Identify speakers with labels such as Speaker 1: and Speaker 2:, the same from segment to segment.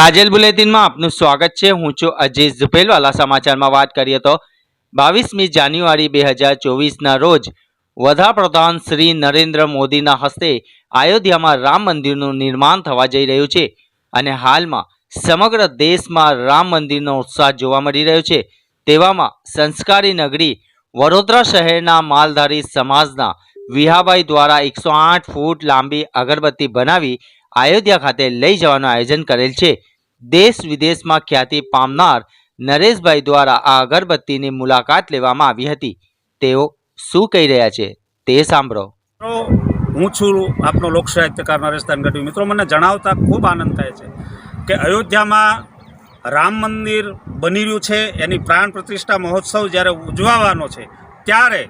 Speaker 1: કાજલ બુલેટિનમાં આપનું સ્વાગત છે. હું છું અજીત ઝુપેલવાલા. સમાચારમાં વાત કરીએ તો બાવીસમી જાન્યુઆરી બે હજાર ચોવીસના રોજ વડાપ્રધાન શ્રી નરેન્દ્ર મોદીના હસ્તે અયોધ્યામાં રામ મંદિરનું નિર્માણ થવા જઈ રહ્યું છે અને હાલમાં સમગ્ર દેશમાં રામ મંદિરનો ઉત્સાહ જોવા મળી રહ્યો છે. તેવામાં સંસ્કારી નગરી વડોદરા શહેરના માલધારી સમાજના વિહાભાઈ દ્વારા એકસો આઠ ફૂટ લાંબી અગરબત્તી બનાવી અયોધ્યા ખાતે લઈ જવાનું આયોજન કરેલ છે. દેશ વિદેશમાં ખ્યાતિ પામનાર નરેશભાઈ દ્વારા આ અગરબત્તીની મુલાકાત લેવામાં આવી હતી. તેઓ શું કહી રહ્યા છે તે સાંભળો.
Speaker 2: હું છું આપનો લોક સાહિત્યકાર નરેશ ગઢવી મિત્રો, મને જણાવતા ખૂબ આનંદ થાય છે કે અયોધ્યામાં રામ મંદિર બની રહ્યું છે, એની પ્રાણ પ્રતિષ્ઠા મહોત્સવ જ્યારે ઉજવાવાનો છે, ત્યારે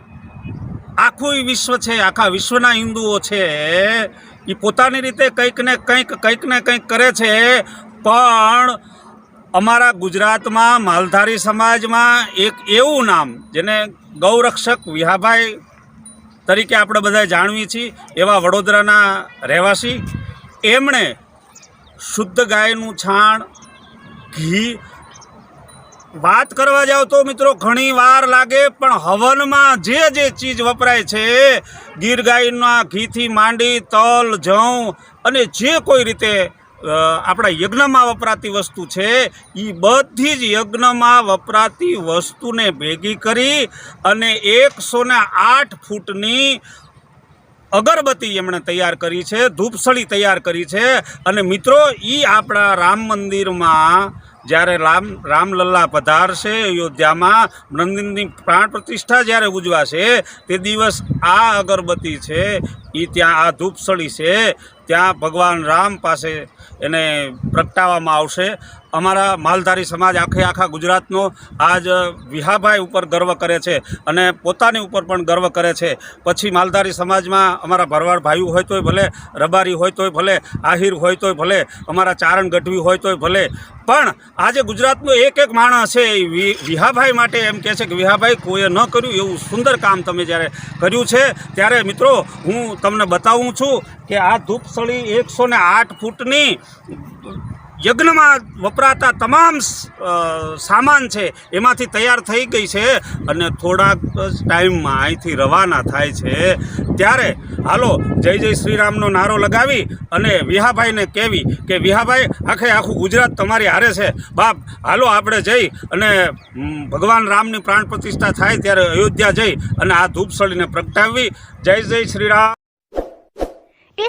Speaker 2: આખું વિશ્વ છે, આખા વિશ્વના હિન્દુઓ છે એ પોતાની રીતે કંઈક ને કંઈક કંઈક ને કંઈક કરે છે પણ અમારા ગુજરાતમાં માલધારી સમાજમાં એક એવું નામ, જેને ગૌરક્ષક વિહાભાઈ તરીકે આપણે બધા જાણવીએ છીએ, એવા વડોદરાના રહેવાસી. એમણે શુદ્ધ ગાયનું છાણ, ઘી વાત કરવા જાવ તો મિત્રો ઘણી વાર લાગે, પણ હવનમાં જે જે ચીજ વપરાય છે, ગીર ગાયના ઘીથી માંડી, તલ જવ અને જે કોઈ રીતે આપણા યજ્ઞમાં વપરાતી વસ્તુ છે. એ બધી જ યજ્ઞમાં વપરાતી વસ્તુને ભેગી કરી અને એકસો ને આઠ ફૂટની અગરબત્તી એમણે તૈયાર કરી છે, ધૂપસળી તૈયાર કરી છે. અને મિત્રો એ આપણા રામ મંદિરમાં જ્યારે રામ, રામલલ્લા પધારશે અયોધ્યામાં મંદિરની પ્રાણ પ્રતિષ્ઠા જ્યારે ઉજવાશે, તે દિવસ આ અગરબત્તી છે એ ત્યાં આ ધૂપસળી છે, ત્યાં ભગવાન રામ પાસે એને પ્રગટાવવામાં આવશે. અમારા માલધારી સમાજ આખે આખા ગુજરાતનો આજ વિહાભાઈ ઉપર ગર્વ કરે છે અને પોતાની ઉપર પણ ગર્વ કરે છે. પછી માલધારી સમાજમાં અમારા ભરવાડ ભાઈઓ હોય તોય ભલે, રબારી હોય તોય ભલે, આહિર હોય તોય ભલે, અમારા ચારણ ગઢવી હોય તોય ભલે. પણ આજે ગુજરાતનો એક એક માણસ છે એ વિહાભાઈ માટે એમ કહે છે કે વિહાભાઈ કોઈએ ન કર્યું એવું સુંદર કામ તમે જ્યારે કર્યું છે. ત્યારે મિત્રો, હું તમને બતાવું છું કે આ ધૂપસળી એકસો ને આઠ ફૂટની યજ્ઞમાં વપરાતા તમામ સામાન છે, એમાંથી તૈયાર થઈ ગઈ છે અને થોડાક ટાઈમમાં અહીંથી રવાના થાય છે. ત્યારે હાલો, જય જય શ્રીરામનો નારો લગાવી અને વિહાભાઈને કહેવી કે, વિહાભાઈ, આખે આખું ગુજરાત તમારી હારે છે. બાપ, હાલો, આપણે જઈ અને ભગવાન રામની પ્રાણ પ્રતિષ્ઠા થાય ત્યારે અયોધ્યા જઈ અને આ ધૂપસળીને પ્રગટાવવી. જય જય શ્રીરામ.